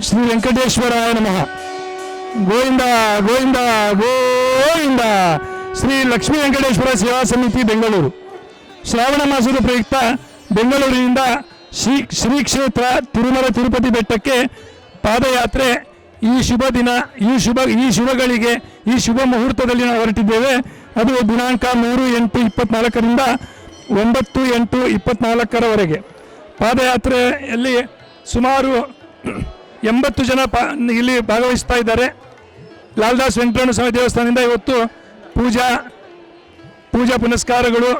ಶ್ರೀ ವೆಂಕಟೇಶ್ವರಾಯ ನಮಃ. ಗೋವಿಂದ ಗೋವಿಂದ ಗೋವಿಂದ. ಶ್ರೀ ಲಕ್ಷ್ಮೀ ವೆಂಕಟೇಶ್ವರ ಸೇವಾ ಸಮಿತಿ, ಬೆಂಗಳೂರು. ಶ್ರಾವಣ ಮಾಸದ ಪ್ರಯುಕ್ತ ಬೆಂಗಳೂರಿನಿಂದ ಶ್ರೀ ಶ್ರೀ ಕ್ಷೇತ್ರ ತಿರುಮಲ ತಿರುಪತಿ ಬೆಟ್ಟಕ್ಕೆ ಪಾದಯಾತ್ರೆ. ಈ ಶುಭ ದಿನ, ಈ ಶುಭ, ಈ ಶುಭಗಳಿಗೆ ಈ ಶುಭ ಮುಹೂರ್ತದಲ್ಲಿ ನಾವು ಹೊರಟಿದ್ದೇವೆ. ಅದು ದಿನಾಂಕ ಮೂರು ಎಂಟು ಇಪ್ಪತ್ನಾಲ್ಕರಿಂದ ಒಂಬತ್ತು ಎಂಟು ಇಪ್ಪತ್ನಾಲ್ಕರವರೆಗೆ. ಪಾದಯಾತ್ರೆಯಲ್ಲಿ ಸುಮಾರು ಎಂಬತ್ತು ಜನ ಇಲ್ಲಿ ಭಾಗವಹಿಸ್ತಾ ಇದ್ದಾರೆ. ಲಾಲ್ದಾಸ್ ವೆಂಕಟರಮಣ ಸ್ವಾಮಿ ದೇವಸ್ಥಾನದಿಂದ ಇವತ್ತು ಪೂಜಾ ಪೂಜಾ ಪುನಸ್ಕಾರಗಳು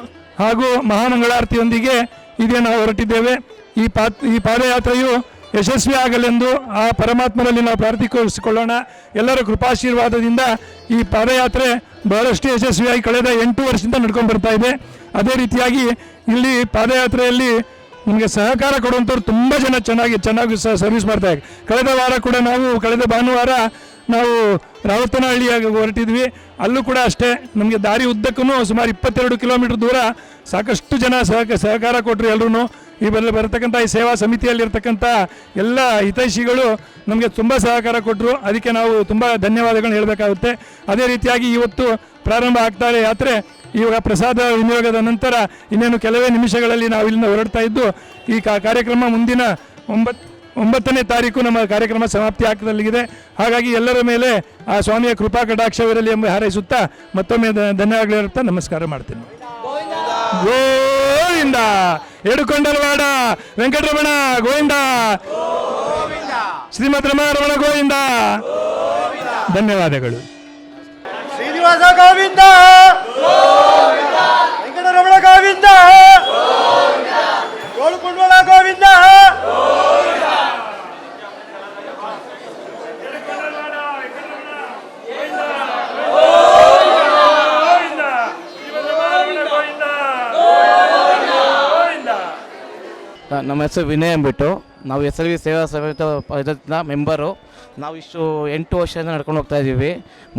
ಹಾಗೂ ಮಹಾಮಂಗಳಾರತಿಯೊಂದಿಗೆ ಇದೇ ನಾವು ಹೊರಟಿದ್ದೇವೆ. ಈ ಪಾ ಈ ಪಾದಯಾತ್ರೆಯು ಯಶಸ್ವಿ ಆಗಲೆಂದು ಆ ಪರಮಾತ್ಮನಲ್ಲಿ ನಾವು ಪ್ರಾರ್ಥಿಸಿಕೊಳ್ಳೋಣ. ಎಲ್ಲರ ಕೃಪಾಶೀರ್ವಾದದಿಂದ ಈ ಪಾದಯಾತ್ರೆ ಬಹಳಷ್ಟು ಯಶಸ್ವಿಯಾಗಿ ಕಳೆದ ಎಂಟು ವರ್ಷದಿಂದ ನಡ್ಕೊಂಡು ಬರ್ತಾ ಇದೆ. ಅದೇ ರೀತಿಯಾಗಿ ಇಲ್ಲಿ ಪಾದಯಾತ್ರೆಯಲ್ಲಿ ನಿಮಗೆ ಸಹಕಾರ ಕೊಡುವಂಥವ್ರು ತುಂಬ ಜನ ಚೆನ್ನಾಗಿ ಚೆನ್ನಾಗಿ ಸಹ ಸರ್ವಿಸ್ ಮಾಡ್ತಾರೆ ಕಳೆದ ವಾರ ಕೂಡ ನಾವು, ಕಳೆದ ಭಾನುವಾರ ನಾವು ರಾವತನಹಳ್ಳಿಯಾಗಿ ಹೊರಟಿದ್ವಿ. ಅಲ್ಲೂ ಕೂಡ ಅಷ್ಟೇ, ನಮಗೆ ದಾರಿ ಉದ್ದಕ್ಕೂ ಸುಮಾರು ಇಪ್ಪತ್ತೆರಡು ಕಿಲೋಮೀಟರ್ ದೂರ ಸಾಕಷ್ಟು ಜನ ಸಹಕ, ಸಹಕಾರ ಕೊಟ್ಟರು ಎಲ್ಲರೂ ಈ ಬಲ್ಲ ಬರತಕ್ಕಂಥ ಈ ಸೇವಾ ಸಮಿತಿಯಲ್ಲಿರ್ತಕ್ಕಂಥ ಎಲ್ಲ ಹಿತೈಷಿಗಳು ನಮಗೆ ತುಂಬ ಸಹಕಾರ ಕೊಟ್ಟರು ಅದಕ್ಕೆ ನಾವು ತುಂಬ ಧನ್ಯವಾದಗಳನ್ನ ಹೇಳಬೇಕಾಗುತ್ತೆ. ಅದೇ ರೀತಿಯಾಗಿ ಇವತ್ತು ಪ್ರಾರಂಭ ಆಗ್ತಾರೆ ಯಾತ್ರೆ. ಇವಾಗ ಪ್ರಸಾದ ವಿನಿಯೋಗದ ನಂತರ ಇನ್ನೇನು ಕೆಲವೇ ನಿಮಿಷಗಳಲ್ಲಿ ನಾವು ಇಲ್ಲಿಂದ ಹೊರಡ್ತಾ ಇದ್ದು ಈ ಕಾ- ಕಾರ್ಯಕ್ರಮ ಮುಂದಿನ ಒಂಬತ್ತು ಒಂಬತ್ತನೇ ತಾರೀಕು ನಮ್ಮ ಕಾರ್ಯಕ್ರಮ ಸಮಾಪ್ತಿ ಆಗ್ತದಲ್ಲಿದೆ ಹಾಗಾಗಿ ಎಲ್ಲರ ಮೇಲೆ ಆ ಸ್ವಾಮಿಯ ಕೃಪಾ ಕಟಾಕ್ಷವಿರಲಿ ಎಂಬ ಹಾರೈಸುತ್ತಾ ಮತ್ತೊಮ್ಮೆ ಧನ್ಯವಾದಗಳು ಹೇಳುತ್ತಾ ನಮಸ್ಕಾರ ಮಾಡ್ತೀನಿ. ಗೋವಿಂದ ಎಡುಕೊಂಡಲವಾಡ ವೆಂಕಟರಮಣ ಗೋವಿಂದ ಶ್ರೀಮದ್ ರಮಣ ಗೋವಿಂದ ಧನ್ಯವಾದಗಳು ಶ್ರೀನಿವಾಸ ಗೋವಿಂದ ವೆಂಕಟರಮಣ ಗೋವಿಂದ ಗೋಳುಕೊಂಡೋಳ ಗೋವಿಂದ ನಮ್ಮ ಹೆಸರು ವಿನಯ್ ಅಂದ್ಬಿಟ್ಟು. ನಾವು ಎಸ್ ಎಲ್ ವಿ ಸೇವಾ ಸಮಿತಿ ಪದ್ಧತಿನ ಮೆಂಬರು. ನಾವು ಇಷ್ಟು ಎಂಟು ವರ್ಷದಿಂದ ನಡ್ಕೊಂಡು ಹೋಗ್ತಾ ಇದ್ದೀವಿ.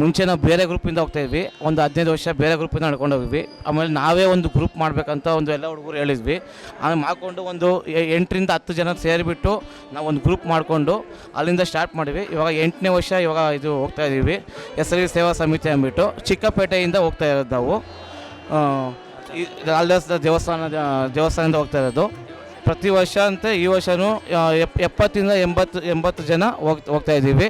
ಮುಂಚೆ ನಾವು ಬೇರೆ ಗ್ರೂಪಿಂದ ಹೋಗ್ತಾ ಇದ್ವಿ. ಒಂದು ಹದಿನೈದು ವರ್ಷ ಬೇರೆ ಗ್ರೂಪಿಂದ ನಡ್ಕೊಂಡು ಹೋಗಿದ್ವಿ. ಆಮೇಲೆ ನಾವೇ ಒಂದು ಗ್ರೂಪ್ ಮಾಡಬೇಕಂತ ಒಂದು ಎಲ್ಲ ಹುಡುಗರು ಹೇಳಿದ್ವಿ. ಆಮೇಲೆ ಮಾಡಿಕೊಂಡು ಒಂದು ಎಂಟರಿಂದ ಹತ್ತು ಜನ ಸೇರಿಬಿಟ್ಟು ನಾವು ಒಂದು ಗ್ರೂಪ್ ಮಾಡಿಕೊಂಡು ಅಲ್ಲಿಂದ ಸ್ಟಾರ್ಟ್ ಮಾಡಿದ್ವಿ. ಇವಾಗ ಎಂಟನೇ ವರ್ಷ ಇವಾಗ ಇದು ಹೋಗ್ತಾ ಇದ್ದೀವಿ. ಎಸ್ ಎಲ್ ವಿ ಸೇವಾ ಸಮಿತಿ ಅಂದ್ಬಿಟ್ಟು. ಚಿಕ್ಕಪೇಟೆಯಿಂದ ಹೋಗ್ತಾ ಇರೋದು ನಾವು. ಈ ದೇವಸ್ಥಾನ ದೇವಸ್ಥಾನದಿಂದ ಹೋಗ್ತಾ ಇರೋದು. ಪ್ರತಿ ವರ್ಷ ಅಂತ ಈ ವರ್ಷನೂ ಎಪ್ಪತ್ತಿಂದ ಎಂಬತ್ತು ಎಂಬತ್ತು ಜನ ಹೋಗ್ ಹೋಗ್ತಾ ಇದ್ದೀವಿ.